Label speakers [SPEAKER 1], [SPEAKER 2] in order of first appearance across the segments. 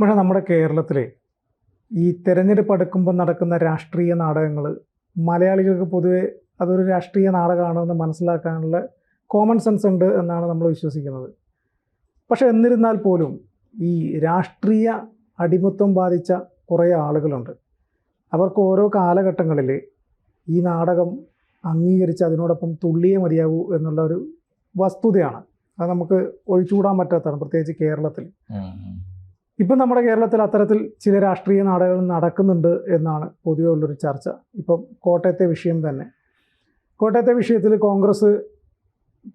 [SPEAKER 1] പക്ഷേ നമ്മുടെ കേരളത്തിൽ ഈ തെരഞ്ഞെടുപ്പ് അടുക്കുമ്പോൾ നടക്കുന്ന രാഷ്ട്രീയ നാടകങ്ങൾ മലയാളികൾക്ക് പൊതുവെ അതൊരു രാഷ്ട്രീയ നാടകമാണെന്ന് മനസ്സിലാക്കാനുള്ള കോമൺ സെൻസ് ഉണ്ട് എന്നാണ് നമ്മൾ വിശ്വസിക്കുന്നത്. പക്ഷേ എന്നിരുന്നാൽ പോലും ഈ രാഷ്ട്രീയ അടിമത്വം ബാധിച്ച കുറേ ആളുകളുണ്ട്. അവർക്ക് ഓരോ കാലഘട്ടങ്ങളിൽ ഈ നാടകം അംഗീകരിച്ച് അതിനോടൊപ്പം തുള്ളിയേ മതിയാവൂ എന്നുള്ള ഒരു വസ്തുതയാണ്. അത് നമുക്ക് ഒഴിച്ചുകൂടാൻ പറ്റാത്തതാണ് പ്രത്യേകിച്ച് കേരളത്തിൽ. ഇപ്പം നമ്മുടെ കേരളത്തിൽ അത്തരത്തിൽ ചില രാഷ്ട്രീയ നാടകങ്ങൾ നടക്കുന്നുണ്ട് എന്നാണ് പൊതുവെ ഉള്ളൊരു ചർച്ച. ഇപ്പം കോട്ടയത്തെ വിഷയം തന്നെ. കോട്ടയത്തെ വിഷയത്തിൽ കോൺഗ്രസ്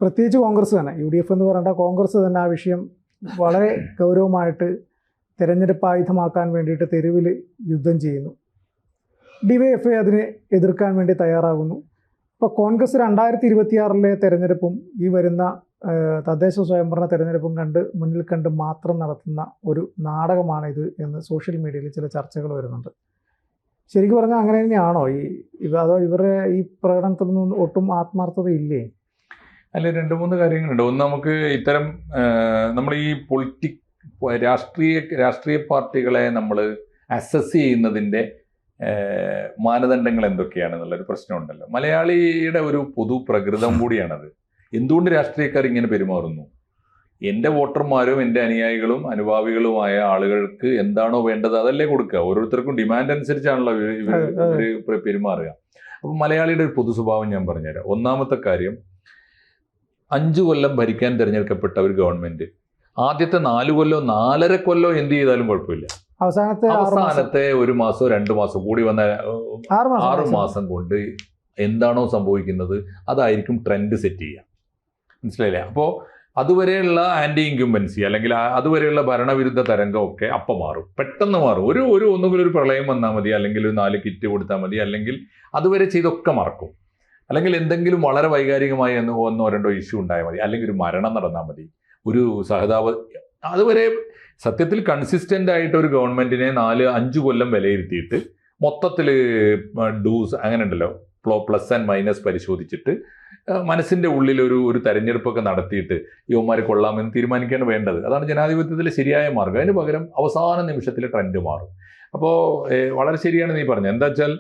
[SPEAKER 1] പ്രത്യേകിച്ച് കോൺഗ്രസ് തന്നെ യു ഡി എഫ് എന്ന് പറയേണ്ട കോൺഗ്രസ് തന്നെ ആ വിഷയം വളരെ ഗൗരവമായിട്ട് തെരഞ്ഞെടുപ്പ് ആയുധമാക്കാൻ വേണ്ടിയിട്ട് തെരുവിൽ യുദ്ധം ചെയ്യുന്നു. ഡിവൈഎഫ്ഐ അതിനെ എതിർക്കാൻ വേണ്ടി തയ്യാറാകുന്നു. ഇപ്പോൾ കോൺഗ്രസ് രണ്ടായിരത്തി ഇരുപത്തിയാറിലെ തെരഞ്ഞെടുപ്പും ഈ വരുന്ന തദ്ദേശ സ്വയംഭരണ തെരഞ്ഞെടുപ്പും കണ്ട് മുന്നിൽ കണ്ട് മാത്രം നടത്തുന്ന ഒരു നാടകമാണിത് എന്ന് സോഷ്യൽ മീഡിയയിൽ ചില ചർച്ചകൾ വരുന്നുണ്ട്. ശരിക്കും പറഞ്ഞാൽ അങ്ങനെ തന്നെയാണോ? ഈ ഇവ അതോ ഇവരുടെ ഈ പ്രകടനത്തിൽ നിന്നും ഒട്ടും ആത്മാർത്ഥത ഇല്ലേ?
[SPEAKER 2] അല്ല രണ്ട് മൂന്ന് കാര്യങ്ങളുണ്ട്. ഒന്ന് നമുക്ക് ഇത്തരം നമ്മൾ ഈ പൊളിറ്റിക് രാഷ്ട്രീയ രാഷ്ട്രീയ പാർട്ടികളെ നമ്മൾ അസസ് ചെയ്യുന്നതിന്റെ മാനദണ്ഡങ്ങൾ എന്തൊക്കെയാണെന്നുള്ളൊരു പ്രശ്നമുണ്ടല്ലോ. മലയാളിയുടെ ഒരു പൊതു പ്രകൃതം കൂടിയാണത്. എന്തുകൊണ്ട് രാഷ്ട്രീയക്കാർ ഇങ്ങനെ പെരുമാറുന്നു? എന്റെ വോട്ടർമാരും എന്റെ അനുയായികളും അനുഭാവികളുമായ ആളുകൾക്ക് എന്താണോ വേണ്ടത് അതല്ലേ കൊടുക്കുക. ഓരോരുത്തർക്കും ഡിമാൻഡ് അനുസരിച്ചാണല്ലോ ഇവർ. പെരുമാറുക. അപ്പം മലയാളിയുടെ ഒരു പൊതു സ്വഭാവം ഞാൻ പറഞ്ഞുതരാം. ഒന്നാമത്തെ കാര്യം അഞ്ചു കൊല്ലം ഭരിക്കാൻ തിരഞ്ഞെടുക്കപ്പെട്ട ഒരു ഗവൺമെന്റ് ആദ്യത്തെ നാല് കൊല്ലോ നാലര കൊല്ലോ എന്ത് ചെയ്താലും കുഴപ്പമില്ല.
[SPEAKER 1] അവസാനത്തെ
[SPEAKER 2] അവസാനത്തെ ഒരു മാസോ രണ്ട് മാസോ കൂടി വന്ന
[SPEAKER 1] ആറ് മാസം
[SPEAKER 2] കൊണ്ട് എന്താണോ സംഭവിക്കുന്നത് അതായിരിക്കും ട്രെൻഡ് സെറ്റ് ചെയ്യുക. മനസ്സിലായില്ലേ? അപ്പോൾ അതുവരെയുള്ള ആന്റി ഇൻക്യുംബൻസി അല്ലെങ്കിൽ അതുവരെയുള്ള ഭരണവിരുദ്ധ തരംഗമൊക്കെ അപ്പം മാറും. പെട്ടെന്ന് മാറും. ഒരു ഒരു ഒന്നുകിൽ ഒരു പ്രളയം വന്നാൽ മതി അല്ലെങ്കിൽ ഒരു നാല് കിറ്റ് കൊടുത്താൽ മതി അല്ലെങ്കിൽ അതുവരെ ചെയ്തൊക്കെ മറക്കും. അല്ലെങ്കിൽ എന്തെങ്കിലും വളരെ വൈകാരികമായി എന്ന് ഒന്നോ രണ്ടോ ഇഷ്യൂ ഉണ്ടായാൽ മതി. അല്ലെങ്കിൽ ഒരു മരണം നടന്നാൽ മതി. ഒരു സഹതാപ അതുവരെ സത്യത്തിൽ കൺസിസ്റ്റന്റ് ആയിട്ട് ഒരു ഗവൺമെന്റിനെ നാല് അഞ്ച് കൊല്ലം വിലയിരുത്തിയിട്ട് മൊത്തത്തിൽ ഡൂസ് അങ്ങനെ ഉണ്ടല്ലോ. പ്ലസ് ആൻഡ് മൈനസ് പരിശോധിച്ചിട്ട് മനസ്സിന്റെ മനസ്സിന്റെ ഉള്ളിൽ ഒരു ഒരു തെരഞ്ഞെടുപ്പൊക്കെ നടത്തിയിട്ട് യുവമാരെ കൊള്ളാമെന്ന് തീരുമാനിക്കുകയാണ് വേണ്ടത്. അതാണ് ജനാധിപത്യത്തിലെ ശരിയായ മാർഗം. അതിന് പകരം അവസാന നിമിഷത്തിൽ ട്രെൻഡ് മാറും. അപ്പോൾ വളരെ ശരിയാണ് നീ പറഞ്ഞത്. എന്താ വെച്ചാൽ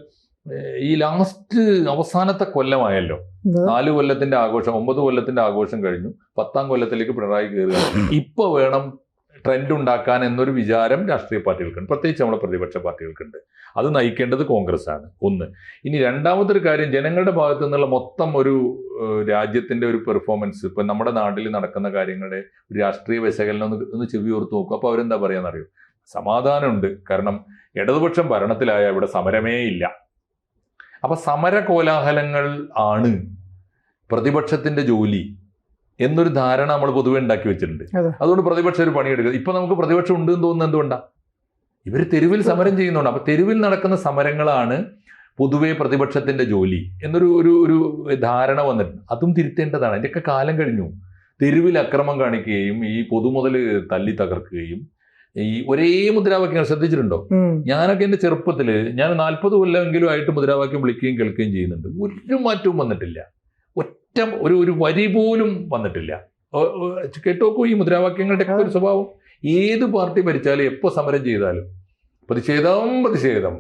[SPEAKER 2] ഈ ലാസ്റ്റ് അവസാനത്തെ കൊല്ലമായല്ലോ. നാല് കൊല്ലത്തിന്റെ ആഘോഷം ഒമ്പത് കൊല്ലത്തിന്റെ ആഘോഷം കഴിഞ്ഞു. പത്താം കൊല്ലത്തിലേക്ക് പിണറായി കയറുക ഇപ്പൊ വേണം ട്രെൻഡ് ഉണ്ടാക്കാൻ എന്നൊരു വിചാരം രാഷ്ട്രീയ പാർട്ടികൾക്കുണ്ട്. പ്രത്യേകിച്ച് നമ്മുടെ പ്രതിപക്ഷ പാർട്ടികൾക്കുണ്ട്. അത് നയിക്കേണ്ടത് കോൺഗ്രസ് ആണ് ഒന്ന്. ഇനി രണ്ടാമതൊരു കാര്യം ജനങ്ങളുടെ ഭാഗത്തു നിന്നുള്ള മൊത്തം ഒരു രാജ്യത്തിന്റെ ഒരു പെർഫോമൻസ്. ഇപ്പം നമ്മുടെ നാട്ടിൽ നടക്കുന്ന കാര്യങ്ങളുടെ രാഷ്ട്രീയ വിശകലനം ഒന്ന് ഒന്ന് ചെവി ഓർത്ത് നോക്കും. അപ്പോൾ അവരെന്താ പറയാന്നറിയോ? സമാധാനമുണ്ട്. കാരണം ഇടതുപക്ഷം ഭരണത്തിലായ ഇവിടെ സമരമേ ഇല്ല. അപ്പം സമര കോലാഹലങ്ങൾ ആണ് പ്രതിപക്ഷത്തിന്റെ ജോലി. എന്നൊരു ധാരണ നമ്മൾ പൊതുവെ ഉണ്ടാക്കി വെച്ചിട്ടുണ്ട്.
[SPEAKER 1] അതെ.
[SPEAKER 2] അതുകൊണ്ട് പ്രതിപക്ഷം ഒരു പണിയെടുക്കുക. ഇപ്പൊ നമുക്ക് പ്രതിപക്ഷം ഉണ്ട് എന്ന് തോന്നുന്നത് എന്തുകൊണ്ടാ? ഇവർ തെരുവിൽ സമരം ചെയ്യുന്നുണ്ട്. അപ്പൊ തെരുവിൽ നടക്കുന്ന സമരങ്ങളാണ് പൊതുവേ പ്രതിപക്ഷത്തിന്റെ ജോലി എന്നൊരു ഒരു ഒരു ധാരണ വന്നിട്ടുണ്ട്. അതും തിരുത്തേണ്ടതാണ്. അതിന്റെയൊക്കെ കാലം കഴിഞ്ഞു. തെരുവിൽ അക്രമം കാണിക്കുകയും ഈ പൊതുമുതൽ തല്ലി തകർക്കുകയും ഈ ഒരേ മുദ്രാവാക്യങ്ങൾ ശ്രദ്ധിച്ചിട്ടുണ്ടോ. ഞാനൊക്കെ എന്റെ ചെറുപ്പത്തിൽ ഞാൻ നാൽപ്പത് കൊല്ലമെങ്കിലും ആയിട്ട് മുദ്രാവാക്യം വിളിക്കുകയും കേൾക്കുകയും ചെയ്യുന്നുണ്ട്. ഒരു മാറ്റവും വന്നിട്ടില്ല. ഒറ്റ ഒരു ഒരു വരി പോലും വന്നിട്ടില്ല. കേട്ടോക്കൂ ഈ മുദ്രാവാക്യങ്ങളുടെ ഒക്കെ ഒരു സ്വഭാവം. ഏത് പാർട്ടി ഭരിച്ചാലും എപ്പോ സമരം ചെയ്താലും പ്രതിഷേധം പ്രതിഷേധം.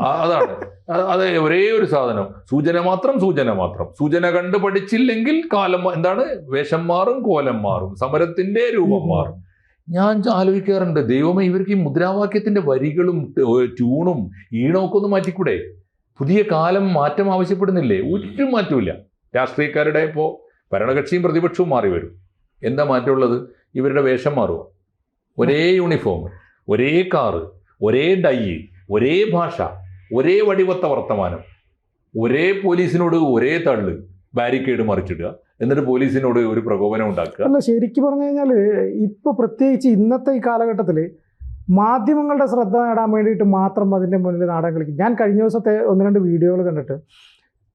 [SPEAKER 2] അതാണ്. അതെ ഒരേ ഒരു സാധനം. സൂചന മാത്രം സൂചന മാത്രം. സൂചന കണ്ട് പഠിച്ചില്ലെങ്കിൽ കാലം എന്താണ്? വേഷം മാറും കോലം മാറും. സമരത്തിന്റെ രൂപം മാറും. ഞാൻ ആലോചിക്കാറുണ്ട്. ദൈവമേ ഇവർക്ക് ഈ മുദ്രാവാക്യത്തിന്റെ വരികളും ട്യൂണും ഈണമൊക്കെ ഒന്ന് മാറ്റിക്കൂടെ? പുതിയ കാലം മാറ്റം ആവശ്യപ്പെടുന്നില്ലേ? ഒരു മാറ്റമില്ല രാഷ്ട്രീയക്കാരുടെ ഇപ്പോൾ ഭരണകക്ഷിയും പ്രതിപക്ഷവും മാറി വരും. എന്താ മാറ്റമുള്ളത്? ഇവരുടെ വേഷം മാറുക ഒരേ യൂണിഫോം ഒരേ കാറ് ഒരേ ഡൈ ഒരേ ഭാഷ ഒരേ വടിവത്ത വർത്തമാനം ഒരേ പോലീസിനോട് ഒരേ തള്ളു ബാരിക്കേഡ് മറിച്ചിടുക എന്നിട്ട് പോലീസിനോട് ഒരു പ്രകോപനം ഉണ്ടാക്കുക.
[SPEAKER 1] അല്ല ശരിക്കും പറഞ്ഞു കഴിഞ്ഞാൽ ഇപ്പൊ പ്രത്യേകിച്ച് ഇന്നത്തെ ഈ കാലഘട്ടത്തിൽ മാധ്യമങ്ങളുടെ ശ്രദ്ധ നേടാൻ വേണ്ടിയിട്ട് മാത്രം അതിന്റെ മുന്നിൽ നാടകം കളിക്കും. ഞാൻ കഴിഞ്ഞ ദിവസത്തെ ഒന്ന് രണ്ട് വീഡിയോകൾ കണ്ടിട്ട്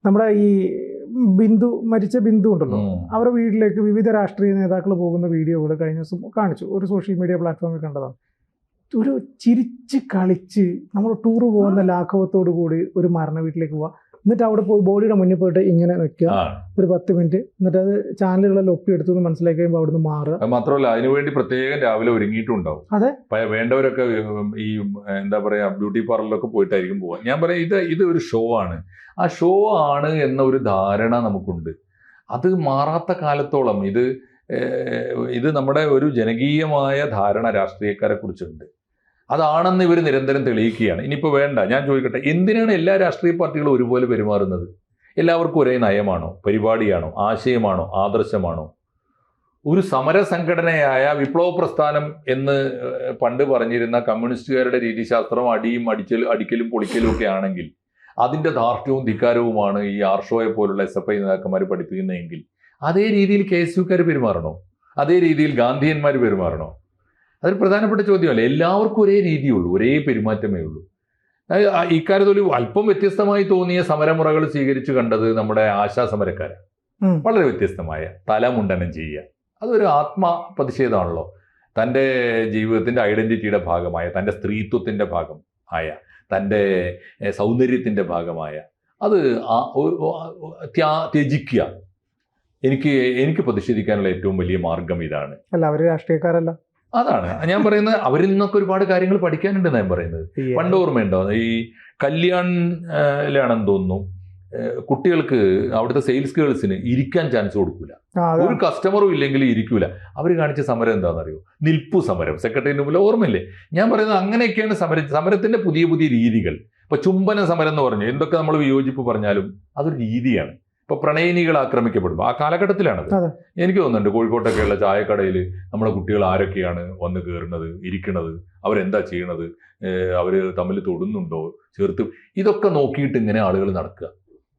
[SPEAKER 1] നമ്മുടെ ഈ ബിന്ദു മരിച്ച ബിന്ദു ഉണ്ടല്ലോ. അവരുടെ വീട്ടിലേക്ക് വിവിധ രാഷ്ട്രീയ നേതാക്കൾ പോകുന്ന വീഡിയോകൾ കഴിഞ്ഞ ദിവസം കാണിച്ചു. ഒരു സോഷ്യൽ മീഡിയ പ്ലാറ്റ്ഫോമിൽ കണ്ടതാണ്. ഒരു ചിരിച്ച് കളിച്ച് നമ്മൾ ടൂർ പോകുന്ന ലാഘവത്തോടു കൂടി ഒരു മരണ വീട്ടിലേക്ക് പോവുക എന്നിട്ട് അവിടെ പോയി ബോഡിയുടെ മുന്നിൽ പോയിട്ട് ഇങ്ങനെ
[SPEAKER 2] വെക്കുക
[SPEAKER 1] ഒരു പത്ത് മിനിറ്റ്. എന്നിട്ട് അത് ചാനലുകളെല്ലാം ഒപ്പി എടുത്തു എന്ന് മനസ്സിലാക്കി കഴിയുമ്പോൾ അവിടുന്ന് മാറുക.
[SPEAKER 2] മാത്രമല്ല അതിനുവേണ്ടി പ്രത്യേകം രാവിലെ ഒരുങ്ങിയിട്ടുണ്ടാവും.
[SPEAKER 1] അതെ.
[SPEAKER 2] വേണ്ടവരൊക്കെ ഈ എന്താ പറയാ ബ്യൂട്ടി പാർലറിലൊക്കെ പോയിട്ടായിരിക്കും പോവാൻ ഞാൻ പറയാം ഇത് ഇത് ഒരു ഷോ ആണ്. ആ ഷോ ആണ് എന്ന ഒരു ധാരണ നമുക്കുണ്ട്. അത് മാറാത്ത കാലത്തോളം ഇത് ഇത് നമ്മുടെ ഒരു ജനകീയമായ ധാരണ രാഷ്ട്രീയക്കാരെ കുറിച്ചുണ്ട്. അതാണെന്ന് ഇവർ നിരന്തരം തെളിയിക്കുകയാണ്. ഇനിയിപ്പോൾ വേണ്ട ഞാൻ ചോദിക്കട്ടെ എന്തിനാണ് എല്ലാ രാഷ്ട്രീയ പാർട്ടികളും ഒരുപോലെ പെരുമാറുന്നത്? എല്ലാവർക്കും ഒരേ നയമാണോ? പരിപാടിയാണോ? ആശയമാണോ? ആദർശമാണോ? ഒരു സമര സംഘടനയായ വിപ്ലവ പ്രസ്ഥാനം എന്ന് പണ്ട് പറഞ്ഞിരുന്ന കമ്മ്യൂണിസ്റ്റുകാരുടെ രീതിശാസ്ത്രം അടിയും അടിക്കൽ അടിക്കലും പൊളിക്കലും ഒക്കെ ആണെങ്കിൽ അതിന്റെ ധാർഷ്ട്യവും ധിക്കാരവുമാണ് ഈ ആർഷോയെ പോലുള്ള എസ് എഫ് ഐ നേതാക്കന്മാർ പഠിപ്പിക്കുന്നതെങ്കിൽ അതേ രീതിയിൽ കെ എസ് യുക്കാർ പെരുമാറണോ? അതേ രീതിയിൽ ഗാന്ധിയന്മാർ പെരുമാറണോ? അതൊരു പ്രധാനപ്പെട്ട ചോദ്യമല്ല. എല്ലാവർക്കും ഒരേ രീതിയുള്ളൂ ഒരേ പെരുമാറ്റമേ ഉള്ളൂ. ഇക്കാര്യത്തിൽ അല്പം വ്യത്യസ്തമായി തോന്നിയ സമരമുറകൾ സ്വീകരിച്ചു കണ്ടത് നമ്മുടെ ആശാ സമരക്കാരാണ് വളരെ വ്യത്യസ്തമായ തലമുണ്ടനം ചെയ്യുക. അതൊരു ആത്മ പ്രതിഷേധമാണല്ലോ തന്റെ ജീവിതത്തിന്റെ ഐഡന്റിറ്റിയുടെ ഭാഗമായ തന്റെ സ്ത്രീത്വത്തിന്റെ ഭാഗം ആയ തന്റെ സൗന്ദര്യത്തിന്റെ സൗന്ദര്യത്തിന്റെ ഭാഗമായ അത് ത്യജിക്കുക. എനിക്ക് എനിക്ക് പ്രതിഷേധിക്കാനുള്ള ഏറ്റവും വലിയ മാർഗം ഇതാണ്.
[SPEAKER 1] അല്ല അവർ രാഷ്ട്രീയക്കാരല്ല.
[SPEAKER 2] അതാണ്. ഞാൻ പറയുന്നത് അവരിൽ നിന്നൊക്കെ ഒരുപാട് കാര്യങ്ങൾ പഠിക്കാനുണ്ട് ഞാൻ പറയുന്നത്. പണ്ട് ഓർമ്മയുണ്ടോ? ഈ കല്യാണിലാണെന്ന് തോന്നുന്നു കുട്ടികൾക്ക് അവിടുത്തെ സെയിൽസ് ഗേൾസിന് ഇരിക്കാൻ ചാൻസ് കൊടുക്കൂല. ഒരു കസ്റ്റമറും ഇല്ലെങ്കിൽ ഇരിക്കൂല. അവർ കാണിച്ച സമരം എന്താണെന്നറിയോ? നിൽപ്പു സമരം. സെക്രട്ടറിന് മുമ്പിൽ ഓർമ്മയില്ലേ? ഞാൻ പറയുന്നത് അങ്ങനെയൊക്കെയാണ് സമര സമരത്തിന്റെ പുതിയ പുതിയ രീതികൾ. ഇപ്പൊ ചുംബന സമരം എന്ന് പറഞ്ഞു. എന്തൊക്കെ നമ്മൾ വിയോജിപ്പ് പറഞ്ഞാലും അതൊരു രീതിയാണ്. ഇപ്പൊ പ്രണയിനികൾ ആക്രമിക്കപ്പെടും ആ കാലഘട്ടത്തിലാണത്. എനിക്ക് തോന്നുന്നുണ്ട് കോഴിക്കോട്ടൊക്കെയുള്ള ചായക്കടയിൽ നമ്മളെ കുട്ടികൾ ആരൊക്കെയാണ് വന്ന് കയറുന്നത് ഇരിക്കണത് അവരെന്താ ചെയ്യണത് അവർ അവർ തമ്മിൽ തൊടുന്നുണ്ടോ ചേർത്ത് ഇതൊക്കെ നോക്കിയിട്ട് ഇങ്ങനെ ആളുകൾ നടക്കുക.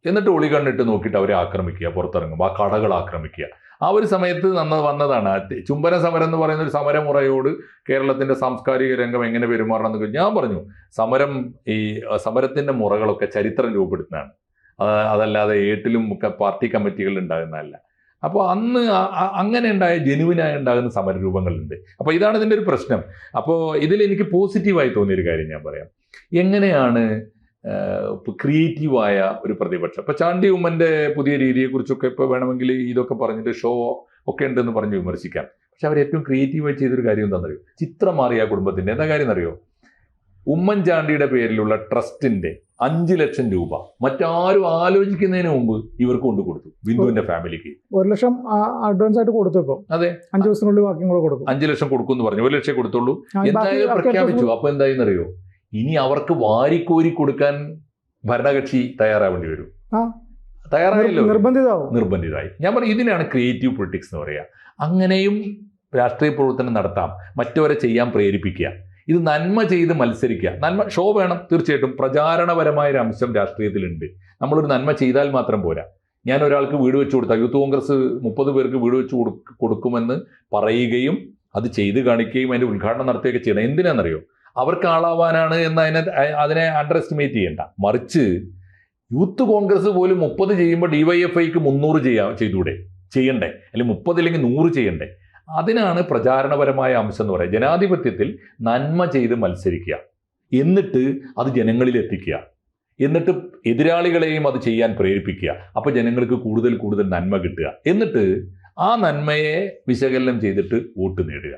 [SPEAKER 2] എന്നിട്ട് ഒളി കണ്ണിട്ട് നോക്കിയിട്ട് അവരെ ആക്രമിക്കുക പുറത്തിറങ്ങും. ആ കടകൾ ആക്രമിക്കുക. ആ ഒരു സമയത്ത് നന്ന വന്നതാണ്. ചുംബന സമരം എന്ന് പറയുന്ന ഒരു സമരമുറയോട് കേരളത്തിന്റെ സാംസ്കാരിക രംഗം എങ്ങനെ പെരുമാറണം എന്നൊക്കെ ഞാൻ പറഞ്ഞു. സമരം ഈ സമരത്തിന്റെ മുറകളൊക്കെ ചരിത്രം രൂപപ്പെടുത്തുന്നതാണ്. അതല്ലാതെ ഏട്ടിലും ഒക്കെ പാർട്ടി കമ്മിറ്റികൾ ഉണ്ടാകുന്നതല്ല. അപ്പോൾ അന്ന് അങ്ങനെ ഉണ്ടായ ജെനുവിനായി ഉണ്ടാകുന്ന സമരരൂപങ്ങളുണ്ട്. അപ്പോൾ ഇതാണ് ഇതിന്റെ ഒരു പ്രശ്നം. അപ്പോൾ ഇതിൽ എനിക്ക് പോസിറ്റീവായി തോന്നിയൊരു കാര്യം ഞാൻ പറയാം. എങ്ങനെയാണ് ക്രിയേറ്റീവായ ഒരു പ്രതിപക്ഷം? ഇപ്പോൾ ചാണ്ടി ഉമ്മന്റെ പുതിയ രീതിയെക്കുറിച്ചൊക്കെ ഇപ്പോൾ വേണമെങ്കിൽ ഇതൊക്കെ പറഞ്ഞിട്ട് ഷോ ഒക്കെ ഉണ്ടെന്ന് പറഞ്ഞ് വിമർശിക്കാം. പക്ഷെ അവർ ഏറ്റവും ക്രിയേറ്റീവായി ചെയ്തൊരു കാര്യം എന്താണെന്നറിയോ? ചിത്രം മാറിയ കുടുംബത്തിന്റെ. എന്താ കാര്യം എന്നറിയോ? ഉമ്മൻചാണ്ടിയുടെ പേരിലുള്ള ട്രസ്റ്റിന്റെ അഞ്ച് ലക്ഷം രൂപ മറ്റാരും ആലോചിക്കുന്നതിന് മുമ്പ് ഇവർക്ക് കൊണ്ടു കൊടുത്തു ബിന്ദുവിന്റെ ഫാമിലിക്ക്.
[SPEAKER 1] ഒരു ലക്ഷം അഡ്വാൻസ് ആയിട്ട് കൊടുത്തു ഇപ്പൊ.
[SPEAKER 2] അതെ.
[SPEAKER 1] അഞ്ചു ദിവസത്തിനുള്ളിൽ ബാക്കി കൂടെ കൊടുക്കും
[SPEAKER 2] അഞ്ചു ലക്ഷം കൊടുക്കുമെന്ന് പറഞ്ഞു ഒരു ലക്ഷം കൊടുത്തുള്ളൂ. എന്തായാലും പ്രഖ്യാപിച്ചു. അപ്പൊ എന്തായെന്നറിയോ? ഇനി അവർക്ക് വാരിക്കോരി കൊടുക്കാൻ ഭരണകക്ഷി തയ്യാറാവേണ്ടി വരും. തയ്യാറായല്ലോ
[SPEAKER 1] നിർബന്ധിതാവും.
[SPEAKER 2] നിർബന്ധിതായി. ഞാൻ പറഞ്ഞു ഇതിനാണ് ക്രിയേറ്റീവ് പൊളിറ്റിക്സ് എന്ന് പറയുക. അങ്ങനെയും രാഷ്ട്രീയ പ്രവർത്തനം നടത്താം മറ്റവരെ ചെയ്യാൻ പ്രേരിപ്പിക്കുക. ഇത് നന്മ ചെയ്ത് മത്സരിക്കുക. നന്മ ഷോ വേണം തീർച്ചയായിട്ടും. പ്രചാരണപരമായ ഒരു അംശം രാഷ്ട്രീയത്തിലുണ്ട്. നമ്മളൊരു നന്മ ചെയ്താൽ മാത്രം പോരാ. ഞാൻ ഒരാൾക്ക് വീട് വെച്ച് കൊടുത്താൽ യൂത്ത് കോൺഗ്രസ് മുപ്പത് പേർക്ക് വീട് വെച്ച് കൊടു- കൊടുക്കുമെന്ന് പറയുകയും അത് ചെയ്ത് കാണിക്കുകയും അതിന്റെ ഉദ്ഘാടനം നടത്തുകയൊക്കെ ചെയ്യണം. എന്തിനാണെന്നറിയോ? അവർക്ക് ആളാവാനാണ് എന്ന് അതിനെ അതിനെ അണ്ടർ എസ്റ്റിമേറ്റ് ചെയ്യണ്ട. മറിച്ച് യൂത്ത് കോൺഗ്രസ് പോലും മുപ്പത് ചെയ്യുമ്പോൾ ഡിവൈഎഫ്ഐക്ക് മുന്നൂറ് ചെയ്യാം ചെയ്തൂടെ? ചെയ്യണ്ടേ? അല്ലെങ്കിൽ മുപ്പത് അല്ലെങ്കിൽ നൂറ് ചെയ്യണ്ടേ? അതിനാണ് പ്രചാരണപരമായ അംശം എന്ന് പറയുന്നത്. ജനാധിപത്യത്തിൽ നന്മ ചെയ്ത് മത്സരിക്കുക. എന്നിട്ട് അത് ജനങ്ങളിൽ എത്തിക്കുക. എന്നിട്ട് എതിരാളികളെയും അത് ചെയ്യാൻ പ്രേരിപ്പിക്കുക. അപ്പോൾ ജനങ്ങൾക്ക് കൂടുതൽ കൂടുതൽ നന്മ കിട്ടുക. എന്നിട്ട് ആ നന്മയെ വിശകലനം ചെയ്തിട്ട് വോട്ട് നേടുക.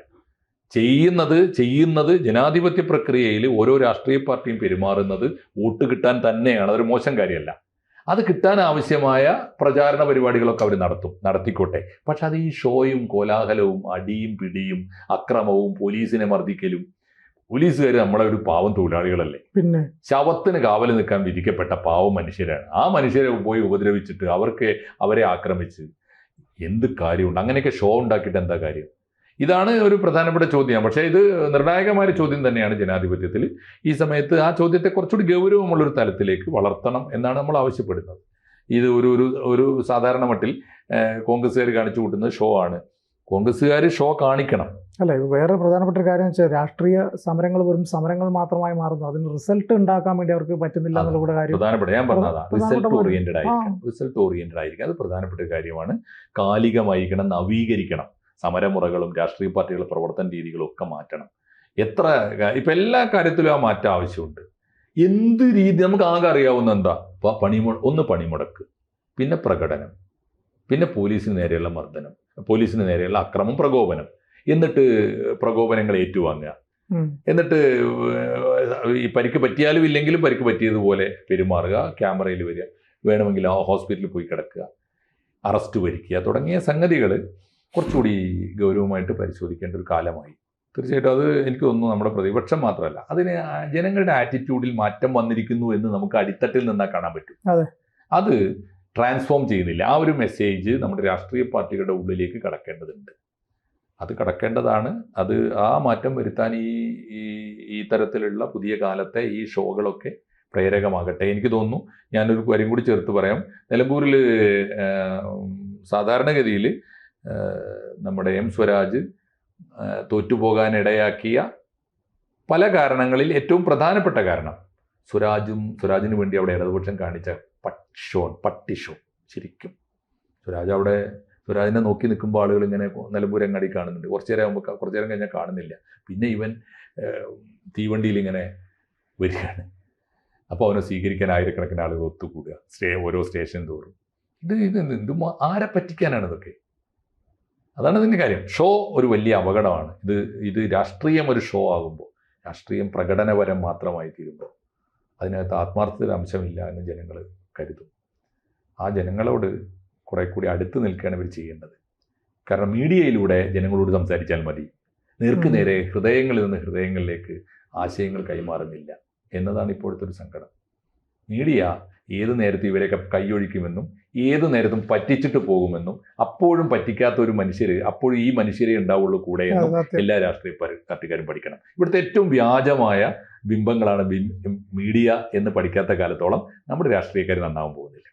[SPEAKER 2] ചെയ്യുന്നത് ചെയ്യുന്നത് ജനാധിപത്യ പ്രക്രിയയിൽ ഓരോ രാഷ്ട്രീയ പാർട്ടിയും പെരുമാറുന്നത് വോട്ട് കിട്ടാൻ തന്നെയാണ്. അതൊരു മോശം കാര്യമല്ല. അത് കിട്ടാൻ ആവശ്യമായ പ്രചാരണ പരിപാടികളൊക്കെ അവർ നടത്തും നടത്തിക്കോട്ടെ. പക്ഷെ അത് ഈ ഷോയും കോലാഹലവും അടിയും പിടിയും അക്രമവും പോലീസിനെ മർദ്ദിക്കലും പോലീസുകാർ നമ്മളെ ഒരു പാവം തൊഴിലാളികളല്ലേ?
[SPEAKER 1] പിന്നെ?
[SPEAKER 2] ശവത്തിന് കാവൽ നിൽക്കാൻ വിധിക്കപ്പെട്ട പാവം മനുഷ്യരാണ്. ആ മനുഷ്യരെ പോയി ഉപദ്രവിച്ചിട്ട് അവർക്ക് അവരെ ആക്രമിച്ച് എന്ത് കാര്യമുണ്ട്? അങ്ങനെയൊക്കെ ഷോ ഉണ്ടാക്കിയിട്ട് എന്താ കാര്യം? ഇതാണ് ഒരു പ്രധാനപ്പെട്ട ചോദ്യം. പക്ഷേ ഇത് നിർണായകമായ ചോദ്യം തന്നെയാണ് ജനാധിപത്യത്തിൽ ഈ സമയത്ത് ആ ചോദ്യത്തെ കുറച്ചുകൂടി ഗൗരവമുള്ളൊരു തലത്തിലേക്ക് വളർത്തണം എന്നാണ് നമ്മൾ ആവശ്യപ്പെടുന്നത്. ഇത് ഒരു ഒരു ഒരു സാധാരണ മട്ടിൽ കോൺഗ്രസ്സുകാർ കാണിച്ചു കൂട്ടുന്നത് ഷോ ആണ്. കോൺഗ്രസ്സുകാർ ഷോ കാണിക്കണം.
[SPEAKER 1] അല്ല വേറെ പ്രധാനപ്പെട്ട ഒരു കാര്യം വെച്ചാൽ രാഷ്ട്രീയ സമരങ്ങൾ വെറും സമരങ്ങൾ മാത്രമായി മാറുന്നു. അതിന് റിസൾട്ട് ഉണ്ടാക്കാൻ വേണ്ടി അവർക്ക് പറ്റുന്നില്ല എന്നുള്ള കൂടെ കാര്യം.
[SPEAKER 2] പ്രധാനപ്പെട്ട ഞാൻ പറഞ്ഞതാ. റിസൾട്ട് ഓറിയന്റഡ് ആയിരിക്കണം. റിസൾട്ട് ഓറിയന്റഡ് ആയിരിക്കണം. അത് പ്രധാനപ്പെട്ട കാര്യമാണ്. കാലികമായിരിക്കണം നവീകരിക്കണം. സമരമുറകളും രാഷ്ട്രീയ പാർട്ടികളുടെ പ്രവർത്തന രീതികളും ഒക്കെ മാറ്റണം. എത്ര ഇപ്പം എല്ലാ കാര്യത്തിലും ആ മാറ്റം ആവശ്യമുണ്ട്. എന്ത് രീതി നമുക്ക് ആകെ അറിയാവുന്ന എന്താ? പണിമു ഒന്ന് പണിമുടക്ക് പിന്നെ പ്രകടനം പിന്നെ പോലീസിന് നേരെയുള്ള മർദ്ദനം പോലീസിന് നേരെയുള്ള അക്രമം പ്രകോപനം. എന്നിട്ട് പ്രകോപനങ്ങൾ ഏറ്റുവാങ്ങുക. എന്നിട്ട് ഈ പരിക്ക് പറ്റിയാലും ഇല്ലെങ്കിലും പരിക്ക് പറ്റിയതുപോലെ പെരുമാറുക ക്യാമറയിൽ വരിക വേണമെങ്കിൽ ആ ഹോസ്പിറ്റലിൽ പോയി കിടക്കുക അറസ്റ്റ് വരിക്കുക തുടങ്ങിയ സംഗതികൾ കുറച്ചുകൂടി ഗൗരവമായിട്ട് പരിശോധിക്കേണ്ട ഒരു കാലമായി. തീർച്ചയായിട്ടും അത് എനിക്ക് തോന്നുന്നു നമ്മുടെ പ്രതിപക്ഷം മാത്രമല്ല. അതിന് ജനങ്ങളുടെ ആറ്റിറ്റ്യൂഡിൽ മാറ്റം വന്നിരിക്കുന്നു എന്ന് നമുക്ക് അടിത്തട്ടിൽ നിന്നാൽ കാണാൻ പറ്റും.
[SPEAKER 1] അതെ.
[SPEAKER 2] ട്രാൻസ്ഫോം ചെയ്യുന്നില്ല. ആ ഒരു മെസ്സേജ് നമ്മുടെ രാഷ്ട്രീയ പാർട്ടികളുടെ ഉള്ളിലേക്ക് കടക്കേണ്ടതുണ്ട്. അത് കടക്കേണ്ടതാണ്. അത് ആ മാറ്റം വരുത്താൻ ഈ ഈ ഈ തരത്തിലുള്ള പുതിയ കാലത്തെ ഈ ഷോകളൊക്കെ പ്രേരകമാകട്ടെ എനിക്ക് തോന്നുന്നു. ഞാനൊരു കാര്യം കൂടി ചേർത്ത് പറയാം. നിലമ്പൂരിൽ സാധാരണഗതിയിൽ നമ്മുടെ എം സ്വരാജ് തോറ്റുപോകാനിടയാക്കിയ പല കാരണങ്ങളിൽ ഏറ്റവും പ്രധാനപ്പെട്ട കാരണം. സ്വരാജും സ്വരാജിന് വേണ്ടി അവിടെ ഇടതുപക്ഷം കാണിച്ച പക്ഷോൺ പട്ടിഷോ ശരിക്കും. സ്വരാജ് അവിടെ സ്വരാജിനെ നോക്കി നിൽക്കുമ്പോൾ ആളുകൾ ഇങ്ങനെ നിലമ്പൂരങ്ങാടി കാണുന്നുണ്ട്. കുറച്ചു നേരം ആകുമ്പോൾ കുറച്ചു നേരം കഴിഞ്ഞാൽ കാണുന്നില്ല. പിന്നെ ഇവൻ തീവണ്ടിയിൽ ഇങ്ങനെ വരികയാണ്. അപ്പോൾ അവനെ സ്വീകരിക്കാൻ ആയിരക്കണക്കിന് ആളുകൾ ഒത്തുകൂടുക സ്റ്റേ ഓരോ സ്റ്റേഷൻ തോറും. ഇത് ഇത് എന്ത് ആരെ പറ്റിക്കാനാണ് ഇതൊക്കെ? അതാണ് ഇതിന്റെ കാര്യം. ഷോ ഒരു വലിയ അപകടമാണ്. ഇത് ഇത് രാഷ്ട്രീയം ഒരു ഷോ ആകുമ്പോൾ രാഷ്ട്രീയം പ്രകടനപരം മാത്രമായി തീരുമ്പോൾ അതിനകത്ത് ആത്മാർത്ഥതയുടെ അംശമില്ല എന്ന് ജനങ്ങൾ കരുതും. ആ ജനങ്ങളോട് കുറെ കൂടി അടുത്ത് നിൽക്കുകയാണ് ഇവർ ചെയ്യേണ്ടത്. കാരണം മീഡിയയിലൂടെ ജനങ്ങളോട് സംസാരിച്ചാൽ മതി. നേർക്ക് നേരെ ഹൃദയങ്ങളിൽ നിന്ന് ഹൃദയങ്ങളിലേക്ക് ആശയങ്ങൾ കൈമാറുന്നില്ല എന്നതാണ് ഇപ്പോഴത്തെ ഒരു സങ്കടം. മീഡിയ ഏത് നേരത്തും ഇവരെയൊക്കെ കൈയൊഴിക്കുമെന്നും ഏത് നേരത്തും പറ്റിച്ചിട്ട് പോകുമെന്നും അപ്പോഴും പറ്റിക്കാത്ത ഒരു മനുഷ്യർ അപ്പോഴും ഈ മനുഷ്യരെ ഉണ്ടാവുള്ളൂ കൂടെ എന്നും എല്ലാ രാഷ്ട്രീയ പാർ- പാർട്ടിക്കാരും പഠിക്കണം. ഇവിടുത്തെ ഏറ്റവും വ്യാജമായ ബിംബങ്ങളാണ് മീഡിയ എന്ന് പഠിക്കാത്ത കാലത്തോളം നമ്മുടെ രാഷ്ട്രീയക്കാർ നന്നാവാൻ പോകുന്നില്ല.